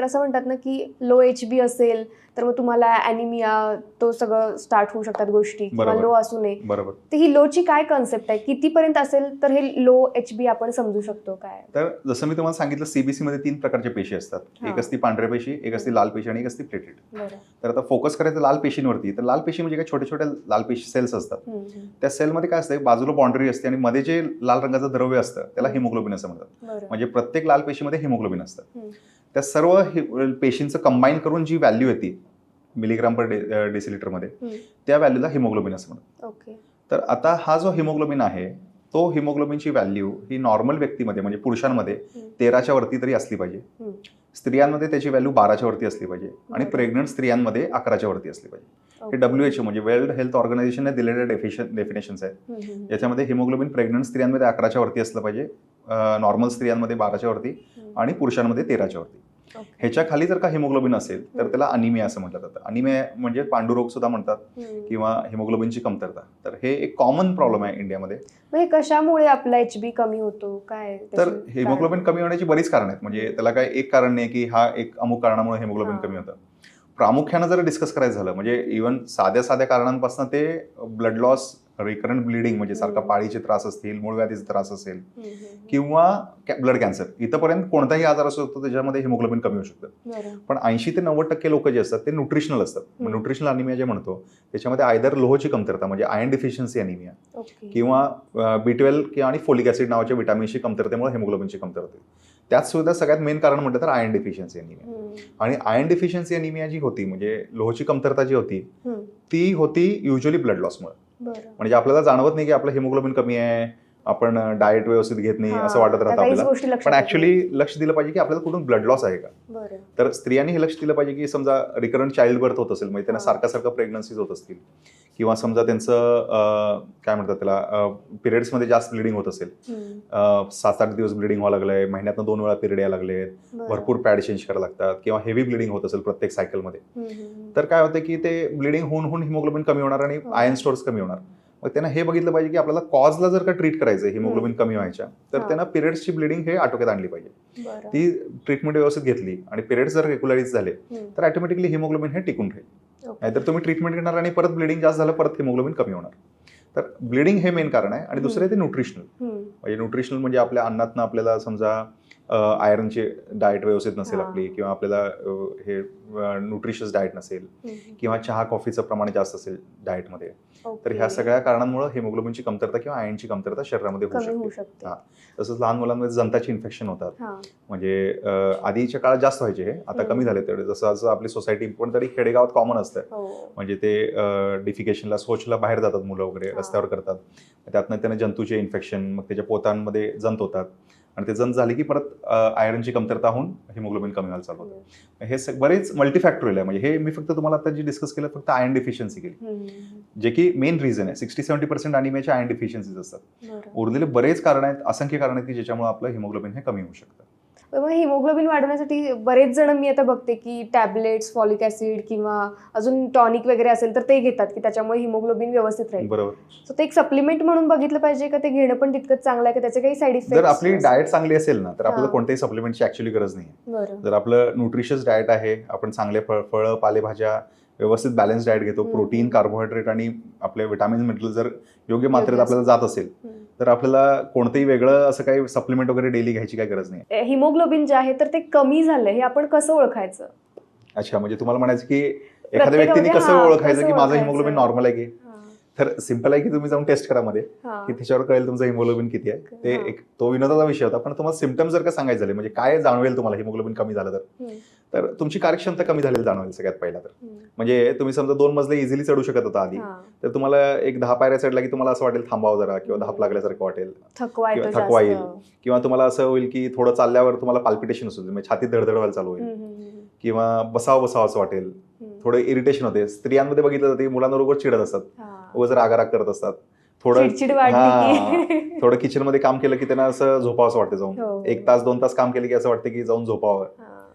तर असं म्हणतात ना की लो एच बी असेल तर मग तुम्हाला अॅनिमिया तो सगळं स्टार्ट होऊ शकतात गोष्टी किंवा. लो असू नये. बरोबर. तर ही लोची काय कन्सेप्ट आहे? कितीपर्यंत असेल तर हे लो एच बी आपण समजू शकतो काय? तर जसं मी तुम्हाला सांगितलं सीबीसी मध्ये तीन प्रकारचे पेशी असतात. एक असती पांढऱ्या पेशी एक असती लाल पेशी आणि एक असती प्लेटेड तर आता फोकस करायचं लाल पेशींवरती. तर लाल पेशी म्हणजे काय? छोट्या छोट्या लाल पेशी सेल्स असतात. त्या सेलमध्ये काय असतं बाजूला बाउंड्री असते आणि मध्ये जे लाल रंगाचं द्रव्य असतं त्याला हिमोग्लोबिन असं म्हणतात. म्हणजे प्रत्येक लाल पेशीमध्ये हिमोग्लोबिन असतं. त्या सर्व पेशींचं कंबाईन करून जी व्हॅल्यू येते मिलीग्राम पर डेसिलिटरमध्ये. त्या व्हॅल्यूला हिमोग्लोबिन असं म्हणतात ओके तर आता हा जो हिमोग्लोबिन आहे तो हिमोग्लोबिनची व्हॅल्यू ही नॉर्मल व्यक्तीमध्ये म्हणजे पुरुषांमध्ये. तेराच्या वरती तरी असली पाहिजे. स्त्रियांमध्ये त्याची व्हॅल्यू बाराच्या वरती असली पाहिजे आणि. प्रेग्नंट स्त्रियांमध्ये अकराच्या वरती असली पाहिजे हे. डब्ल्यू एच म्हणजे वर्ल्ड हेल्थ ऑर्गनायझेशनने दिलेल्या डेफिशन डेफिनेशन्स आहेत. याच्यामध्ये हिमोग्लोबिन प्रेग्नंट स्त्रियांमध्ये अकराच्या वरती असलं पाहिजे नॉर्मल स्त्रियांमध्ये बाराच्या वरती. आणि पुरुषांमध्ये तेराच्या वरती. ह्याच्या खाली जर का हिमोग्लोबिन असेल तर. त्याला अनिमिया असं म्हटलं जातं अनिमिया म्हणजे पांडुरोग सुद्धा म्हणतात. किंवा हिमोग्लोबिनची कमतरता तर हे एक कॉमन प्रॉब्लेम आहे इंडियामध्ये कशामुळे आपला एच बी कमी होतो काय तर हिमोग्लोबिन कमी होण्याची बरीच कारण आहेत म्हणजे त्याला काय एक कारण नाही की हा एक अमुक कारणामुळे हिमोग्लोबिन. कमी होतं प्रामुख्यानं जर डिस्कस करायचं झालं म्हणजे इव्हन साध्या साध्या कारणांपासून ते ब्लड लॉस रिकरंट ब्लिडिंग म्हणजे सारखा. पाळीचे त्रास असतील मूळव्याधीचे त्रास असेल. किंवा ब्लड कॅन्सर इथंपर्यंत कोणताही आजार असू शकतो त्याच्यामध्ये हिमोग्लोबिन कमी होऊ शकतं. पण ऐंशी ते नव्वद टक्के लोक जे असतात ते न्यूट्रिशनल असतात. न्यूट्रिशनल अनिमिया जे म्हणतो त्याच्यामध्ये आयदर लोहची कमतरता म्हणजे आयर्न डिफिशियन्सी अनिमिया किंवा बी ट्वेल्व किंवा आणि फोलिक ऍसिड नावाच्या विटामिनची कमतरतेमुळे हेमोग्लोबिनची कमतरता होते त्यात सुद्धा सगळ्यात मेन कारण म्हटलं तर आयर्न डिफिशियन्सी अनिमिया आणि आयर्न डिफिशियन्सी अनिमिया जी होती म्हणजे लोहची कमतरता जी होती. ती होती युजली ब्लड लॉसमुळे म्हणजे आपल्याला जाणवत नाही की आपलं हिमोग्लोबिन कमी आहे आपण डाएट व्यवस्थित घेत नाही असं वाटत राहतं आपल्याला. पण ऍक्च्युली लक्ष दिलं पाहिजे की आपल्याला कुठून ब्लड लॉस आहे का? तर स्त्रियांनी हे लक्ष दिलं पाहिजे की समजा रिकरंट चाइल्ड बर्थ होत असेल म्हणजे त्यांना. सारखं सारखं प्रेग्नन्सीज होत असतील. किंवा समजा त्यांचं काय म्हणतात त्याला पिरियड्समध्ये जास्त ब्लिडिंग होत असेल सात आठ दिवस ब्लिडिंग व्हावं लागलंय महिन्यातनं दोन वेळा पिरियड यायला लागले. भरपूर पॅड चेंज करायला लागतात किंवा हेवी ब्लिडिंग होत असेल प्रत्येक सायकलमध्ये. तर काय होतं की ते ब्लिडिंग होऊन होऊन हिमोग्लोबिन कमी होणार आणि हो. आयर्न स्टोर्स कमी होणार मग त्यांना हे बघितलं पाहिजे की आपल्याला कॉजला जर का ट्रीट करायचं हिमोग्लोबिन कमी व्हायच्या तर हा. त्यांना पिरियड्सची ब्लिडिंग हे आटोक्यात आणली पाहिजे ती ट्रीटमेंट व्यवस्थित घेतली आणि पिरियड्स जर रेग्युलराईज झाले तर ऑटोमॅटिकली हिमोग्लोबिन हे टिकून राहील. नाहीतर तुम्ही ट्रीटमेंट घेणार आणि परत ब्लिडिंग जास्त झालं परत हिमोग्लोबिन कमी होणार. तर ब्लिडिंग हे मेन कारण आहे. आणि दुसरं ते न्यूट्रिशनल म्हणजे न्यूट्रिशनल म्हणजे आपल्या अन्नातनं आपल्याला समजा आयरनची डाएट व्यवस्थित नसेल. आपली किंवा आपल्याला हे न्यूट्रिशियस डाएट नसेल किंवा चहा कॉफीचं प्रमाण जास्त असेल डाएटमध्ये. तर ह्या सगळ्या कारणांमुळे हिमोग्लोबिनची कमतरता किंवा आयर्नची कमतरता शरीरामध्ये होऊ शकते हा. तसंच लहान मुलांमध्ये जंताची इन्फेक्शन होतात म्हणजे आधीच्या काळात जास्त व्हायचे हे आता. कमी झाले तेवढे जसं जसं आपली सोसायटी पण तरी खेडेगावात कॉमन असतं हो म्हणजे ते डिफिकेशनला शौचला बाहेर जातात मुलं वगैरे. रस्त्यावर करतात त्यातनं त्यांना जंतूचे इन्फेक्शन मग त्याच्या पोतांमध्ये जंत होतात आणि ते जंत झाले की परत आयरनची कमतरता होऊन हिमोग्लोबिन कमी व्हायला चालू होतं. हे बरेच मल्टीफॅक्टोरियल आहे. म्हणजे हे मी फक्त तुम्हाला आता जे डिस्कस केलं फक्त आयर्न डिफिशियन्सी केली. जे की मेन रिझन आहे. सिक्स्टी सेव्हन्टी पर्सेंट अनिमियाचे आयर्न डिफिशियन्सीज असतात. उरलेले बरेच कारण आहेत असंख्य कारण आहेत की ज्याच्यामुळे आपलं हिमोग्लोबिन हे कमी होऊ शकतं. मग हिमोग्लोबिन वाढवण्यासाठी बरेच जण मी आता बघते की टॅबलेट्स फॉलिक ऍसिड किंवा अजून टॉनिक वगैरे असेल तर ते घेतात की त्याच्यामुळे हिमोग्लोबिन व्यवस्थित राहील. बरोबर. सो ते एक सप्लिमेंट म्हणून बघितलं पाहिजे का? ते घेणं पण तितकंच चांगलं आहे का? त्याचे काही साईड इफेक्ट जर आपली डाएट चांगली असेल ना तर आपल्याला. कोणत्याही सप्लिमेंटची ऍक्च्युली गरज नाही जर आपलं न्यूट्रिशियस डाएट आहे आपण चांगले फळ फळं पालेभाज्या व्यवस्थित बॅलन्स डाएट घेतो. प्रोटीन कार्बोहायड्रेट आणि आपले विटामिन मिनरल जर योग्य मात्रेत आपल्याला जात असेल. तर आपल्याला कोणतंही वेगळं असं काही सप्लिमेंट वगैरे डेली घ्यायची काही गरज नाही हिमोग्लोबिन जे आहे तर ते कमी झालंय हे आपण कसं ओळखायचं अच्छा म्हणजे तुम्हाला म्हणायचं की एखाद्या व्यक्तीने कसं ओळखायचं की माझं? हिमोग्लोबिन नॉर्मल आहे की तर सिंपल आहे की तुम्ही जाऊन टेस्ट करा मध्ये. की त्याच्यावर कळेल तुमचं हिमोग्लोबिन किती आहे. ते. एक तो विनोदाचा विषय होता पण तुम्हाला सिमटम्स जर का सांगायचे झाले म्हणजे काय जाणवेल तुम्हाला हिमोग्लोबिन कमी झालं तर? तर तुमची कार्यक्षमता कमी झालेली जाणवेल सगळ्यात पहिला तर. म्हणजे तुम्ही समजा दोन मजले इझिली चढू शकत होता आधी. तर तुम्हाला एक दहा पायऱ्या चढला की तुम्हाला असं वाटेल थांबावं जरा किंवा धाप लागल्यासारखं वाटेल. किंवा थकवा येईल. किंवा तुम्हाला असं होईल की थोडं चालल्यावर तुम्हाला पाल्पिटेशन असू म्हणजे छातीत धडधड व्हायला चालू होईल. किंवा बसावं बसावं असं वाटेल. थोडं इरिटेशन होते. स्त्रियांमध्ये बघितलं जाते मुलांबरोबर चिडत असतात. हा. उगाच रागाराग करत असतात थोडं हा. थोडं किचनमध्ये काम केलं की त्यांना असं झोपावं असं वाटतं हो. जाऊन एक तास दोन तास काम केलं की असं वाटतं की जाऊन झोपावं हा.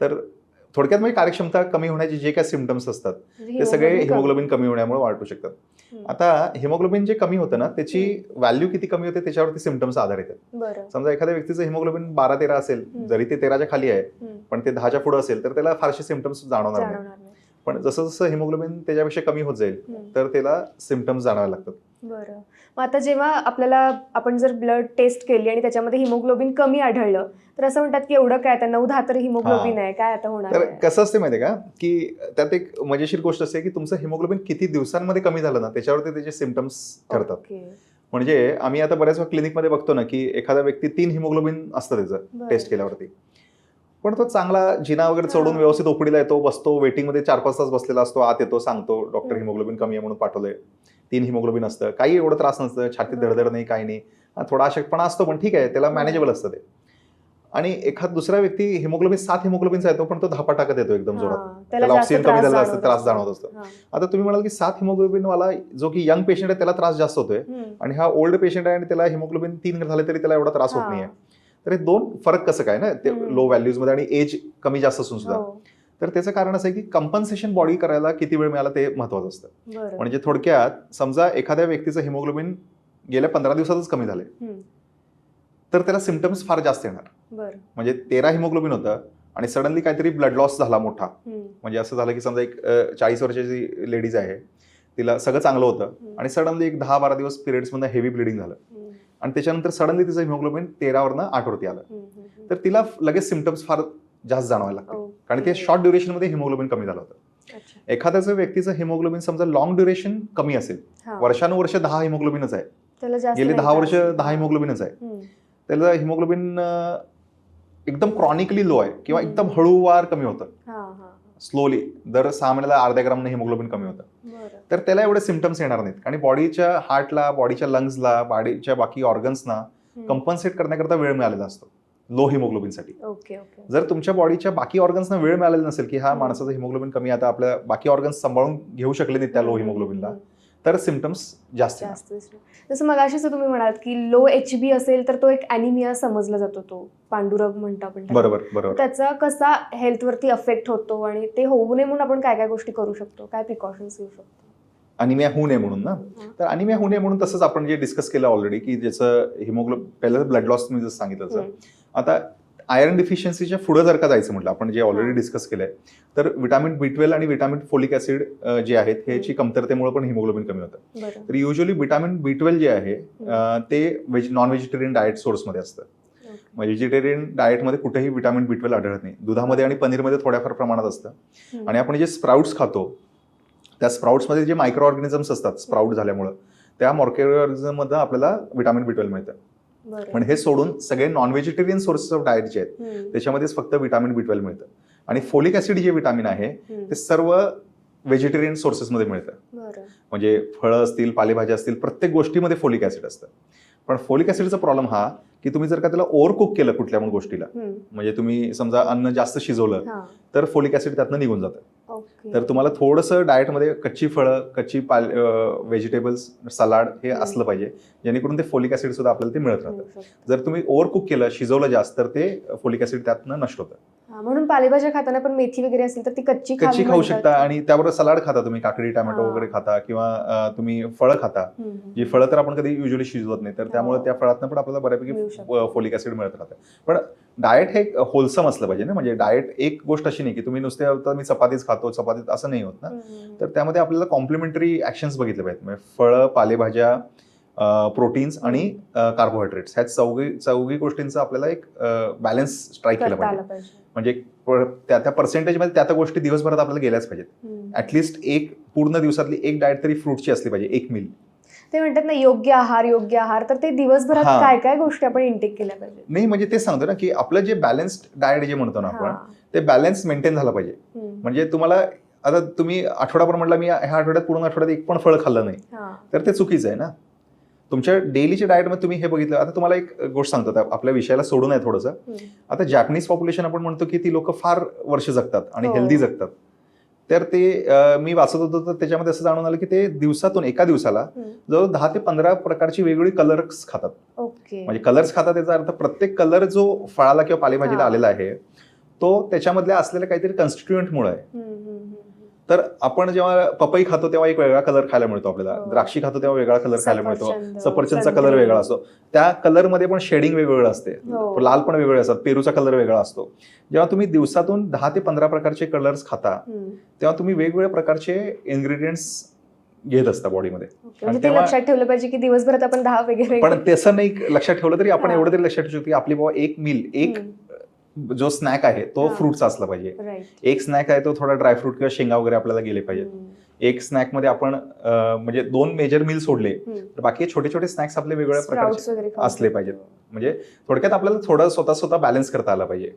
तर थोडक्यात म्हणजे कार्यक्षमता कमी होण्याचे जे काही सिमटम्स असतात म्हणजे ते सगळे हिमोग्लोबिन कमी होण्यामुळे वाटू शकतात. आता हिमोग्लोबिन जे कमी होतं ना त्याची व्हॅल्यू किती कमी होते त्याच्यावरती सिमटम्स आधारित आहेत समजा एखाद्या व्यक्तीचं हिमोग्लोबिन बारा तेरा असेल. जरी ते तेराच्या खाली आहे. पण ते दहाच्या पुढे असेल तर त्याला फारसे सिमटम्स जाणवणार नाही पण जसं जसं हिमोग्लोबिन त्याच्यापेक्षा कमी होत जाईल. तर त्याला सिमटम्स जाणवायला लागतात बरं मग आता जेव्हा आपल्याला आपण जर ब्लड टेस्ट केली आणि त्याच्यामध्ये हिमोग्लोबिन कमी आढळलं तर असं म्हणतात की एवढं काय आता नऊ दहा तर हिमोग्लोबिन आहे काय आता होणार तर? कसं असते माहितीये का की त्यात एक मजेशीर गोष्ट असते की तुमचं हिमोग्लोबिन किती दिवसांमध्ये कमी झालं ना त्याच्यावरती त्याचे सिमटम्स ठरतात. म्हणजे आम्ही आता बऱ्याच वेळा क्लिनिकमध्ये बघतो ना की एखादा व्यक्ती तीन हिमोग्लोबिन असतं त्याचं. टेस्ट केल्यावरती पण तो चांगला जिना वगैरे चढून. व्यवस्थित ओपडीला येतो बसतो वेटिंगमध्ये चार पाच तास बसलेला असतो आत येतो सांगतो डॉक्टर. हिमोग्लोबिन कमी आहे म्हणून पाठवलंय तीन हिमोग्लोबिन असतं काही एवढं त्रास नसतं छातीत. धडधड नाही काही नाही थोडा अशक्तपणा असतो पण ठीक आहे त्याला. मॅनेजेबल असतं ते आणि एखाद दुसरा व्यक्ती हिमोग्लोबिन सात हिमोग्लोबिनचा येतो पण तो धापा टाकत येतो एकदम जोरात त्याला ऑक्सिजन कमी त्रास झालेला असतं त्रास. जाणवत असतो. आता तुम्ही म्हणाल की सात हिमोग्लोबिन वाला जो की यंग पेशंट आहे त्याला त्रास जास्त होतोय. आणि हा ओल्ड पेशंट आहे आणि त्याला हिमोग्लोबिन तीन झाले तरी त्याला एवढा त्रास होत. नाहीये तर हे दोन फरक कसं काय ना ते. लो व्हॅल्यूजमध्ये आणि एज कमी जास्त असून सुद्धा हो, तर त्याचं कारण असं आहे की कंपन्सेशन बॉडी करायला किती वेळ मिळाला ते महत्वाचं असतं. म्हणजे थोडक्यात समजा एखाद्या व्यक्तीचं हिमोग्लोबिन गेल्या पंधरा दिवसातच कमी हम्म. तर त्याला सिमटम्स फार जास्त येणार. म्हणजे तेरा हिमोग्लोबिन होतं आणि सडनली काहीतरी ब्लड लॉस झाला मोठा. म्हणजे असं झालं की समजा एक चाळीस वर्षाची लेडीज आहे तिला सगळं चांगलं होतं. आणि सडनली एक दहा बारा दिवस पिरियड्समध्ये हेवी ब्लिडिंग झालं. आणि त्याच्यानंतर सडनली तिचं हिमोग्लोबिन तेरावरनं आठवरती आलं. तर तिला लगेच सिमटम्स फार जास्त जाणवायला लागतात. कारण ते शॉर्ट ड्युरेशनमध्ये हिमोग्लोबिन कमी झालं होतं. एखाद्याचं व्यक्तीचं हिमोग्लोबिन समजा लॉंग ड्युरेशन कमी असेल. वर्षानुवर्ष दहा हिमोग्लोबिनच आहे गेले दहा वर्ष. दहा हिमोग्लोबिनच आहे. त्याला हिमोग्लोबिन एकदम क्रॉनिकली लो आहे किंवा. एकदम हळूवार कमी होतं. स्लोली दर सहा महिन्याला अर्ध्या ग्रामने हिमोग्लोबिन कमी होतं. तर त्याला एवढे सिमटम्स येणार नाहीत आणि बॉडीच्या हार्टला बॉडीच्या लंग्सला बॉडीच्या बाकी ऑर्गन्सना हम्म. कंपन्सेट करण्याकरता वेळ मिळालेला असतो लो हिमोग्लोबिनसाठी ओके ओके जर तुमच्या बॉडीच्या बाकी ऑर्गन्सना वेळ मिळालेला नसेल की हा. माणसाचं हिमोग्लोबिन कमी आता आपल्या बाकी ऑर्गन्स सांभाळून घेऊ शकले नाहीत त्या लो. हिमोग्लोबिनला. तर सिमटम्स जास्त. जास्त. जसं मगाशीच तुम्ही म्हणालात की लो एच बी असेल तर तो एक अॅनिमिया समजला जातो तो पांडुरंग म्हणतो आपण. बरोबर बरोबर त्याचा कसा हेल्थवरती अफेक्ट होतो आणि ते होऊ नये म्हणून आपण काय काय गोष्टी करू शकतो काय प्रिकॉशन्स घेऊ शकतो अनिमिया होऊ नये म्हणून ना. तर अनिमिया होऊ नये म्हणून तसंच आपण जे डिस्कस केलं ऑलरेडी की ज्याचं हिमोग्लो पहिलं ब्लड लॉस तुम्ही जसं सांगितलं. आता आयरन डिफिशियन्सीच्या पुढे जर का जायचं म्हटलं आपण जे ऑलरेडी. डिस्कस केलंय तर विटामिन बी ट्वेल्व आणि विटामिन फोलिक ऍसिड जे आहेत ह्याची कमतरतेमुळे पण हिमोग्लोबिन कमी होतं. तर युजली विटामिन बी ट्वेल्व जे आहे ते व्हेज नॉन व्हेजिटेरियन डाएट सोर्समध्ये असतं. व्हेजिटेरियन डाएटमध्ये कुठेही विटामिन बी ट्वेल्व आढळत नाही. दुधामध्ये आणि पनीरमध्ये थोड्याफार प्रमाणात असतं. आणि आपण जे स्प्राउट्स खातो त्या स्प्राउट्समध्ये जे मायक्रो ऑर्गॅनिझम्स असतात स्प्राउट झाल्यामुळं त्या मॉर्केरिझममध्ये आपल्याला विटामिन बी ट्वेल्व मिळतं. पण हे सोडून सगळे non vegetarian sources of diet जे आहेत. त्याच्यामध्येच फक्त विटामिन बी ट्वेल्व मिळतं. आणि फोलिक ऍसिड जे विटामिन आहे. ते सर्व व्हेजिटेरियन सोर्सेसमध्ये मिळतं. म्हणजे फळं असतील पालेभाज्या असतील प्रत्येक गोष्टीमध्ये फोलिक ऍसिड असतं. पण फोलिक ऍसिडचा प्रॉब्लेम हा की तुम्ही जर का त्याला ओव्हर कुक केलं कुठल्या पण गोष्टीला. म्हणजे तुम्ही समजा अन्न जास्त शिजवलं तर फोलिक ऍसिड त्यातनं निघून जातं तर तुम्हाला थोडंसं डाएटमध्ये कच्ची फळं कच्ची पाल व्हेजिटेबल्स सलाड हे. असलं पाहिजे जेणेकरून ते फोलिक ऍसिड सुद्धा आपल्याला ते मिळत राहतं. जर तुम्ही ओव्हर कुक केलं शिजवलं जास्त तर ते फोलिक ऍसिड त्यातनं नष्ट होतं म्हणून पालेभाज्या खाताना पण मेथी वगैरे असेल तर ती कच्ची कच्ची खाऊ. शकता आणि त्याबरोबर सलाड खाता तुम्ही काकडी टोमॅटो. वगैरे खाता किंवा तुम्ही फळं खाता. जी फळं तर आपण कधी युजली शिजवत नाही तर त्यामुळे हो. त्या फळातनं पण आपल्याला बऱ्यापैकी. फोलिक ऍसिड मिळत राहतं पण डाएट हे होलसम असलं पाहिजे ना म्हणजे डाएट एक गोष्ट अशी नाही की तुम्ही नुसते मी चपातीच खातो चपातीत असं नाही होत ना. तर त्यामध्ये आपल्याला कॉम्प्लिमेंटरी ऍक्शन्स बघितले पाहिजेत म्हणजे फळं पालेभाज्या प्रोटीन्स आणि कार्बोहायड्रेट्स ह्या चौघी चौघी गोष्टींचा आपल्याला एक बॅलन्स स्ट्राईक केला पाहिजे म्हणजे त्या त्या पर्सेंटेजमध्ये त्या त्या गोष्टी दिवसभरात आपल्याला गेल्याच पाहिजेत. ऍटलिस्ट एक पूर्ण दिवसातली एक डाएट तरी फ्रूटची असली पाहिजे एक मिल ते म्हणतात ना योग्य आहार योग्य आहार तर ते दिवसभरात. काय काय गोष्टी आपण इंटेक केल्या पाहिजे नाही म्हणजे तेच सांगतो ना की आपलं जे बॅलन्स्ड डाएट जे म्हणतो ना आपण ते बॅलन्स मेंटेन झालं पाहिजे. म्हणजे तुम्हाला आता तुम्ही आठवडाभर म्हटलं मी ह्या आठवड्यात पूर्ण आठवड्यात एक पण फळ खाल्लं नाही. तर ते चुकीचं आहे ना. तुमच्या डेलीच्या डाएटमध्ये तुम्ही हे बघितलं. आता तुम्हाला एक गोष्ट सांगतो आता आपल्या विषयाला सोडून आहे थोडंसं. आता जॅपनीज पॉप्युलेशन आपण म्हणतो की ती लोक फार वर्ष जगतात आणि हो. हेल्दी जगतात. तर ते मी वाचत होतो तर त्याच्यामध्ये असं जाणून आलं की ते दिवसातून एका दिवसाला जवळ दहा ते पंधरा प्रकारची वेगवेगळी कलर्स खातात. म्हणजे कलर्स खातात याचा अर्थ प्रत्येक कलर जो फळाला किंवा पालेभाजीला हा. आलेला आहे तो त्याच्यामधल्या असलेल्या काहीतरी कन्स्टिट्युएंटमुळे आहे. तर आपण जेव्हा पपई खातो तेव्हा एक वेगळा कलर खायला मिळतो आपल्याला हो. द्राक्षी खातो तेव्हा वेगळा कलर खायला मिळतो सफरचंद, सफरचंदचा. कलर वेगळा असतो त्या कलरमध्ये पण शेडिंग वेगवेगळं असते हो. लाल पण वेगवेगळे असतात पेरूचा कलर वेगळा असतो जेव्हा तुम्ही दिवसातून दहा ते पंधरा प्रकारचे कलर्स खाता. तेव्हा तुम्ही वेगवेगळ्या प्रकारचे इन्ग्रेडियंट्स घेत असता बॉडीमध्ये. म्हणजे लक्षात ठेवलं पाहिजे की दिवसभरात आपण दहा वगैरे पण तसं नाही लक्षात ठेवलं तरी आपण. एवढं तरी लक्षात ठेवू शकतो की आपली बाबा एक मील एक जो स्नॅक आहे तो. फ्रुटचा असला पाहिजे एक स्नॅक आहे तो थोडा ड्रायफ्रूट किंवा शेंगा वगैरे आपल्याला गेले पाहिजेत एक स्नॅकमध्ये आपण म्हणजे दोन मेजर मील सोडले तर बाकी छोटे छोटे स्नॅक्स आपले वेगवेगळ्या प्रकारचे असले. पाहिजेत. म्हणजे थोडक्यात आपल्याला थोडं स्वतः स्वतः बॅलन्स करता आला पाहिजे.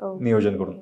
नियोजन करून.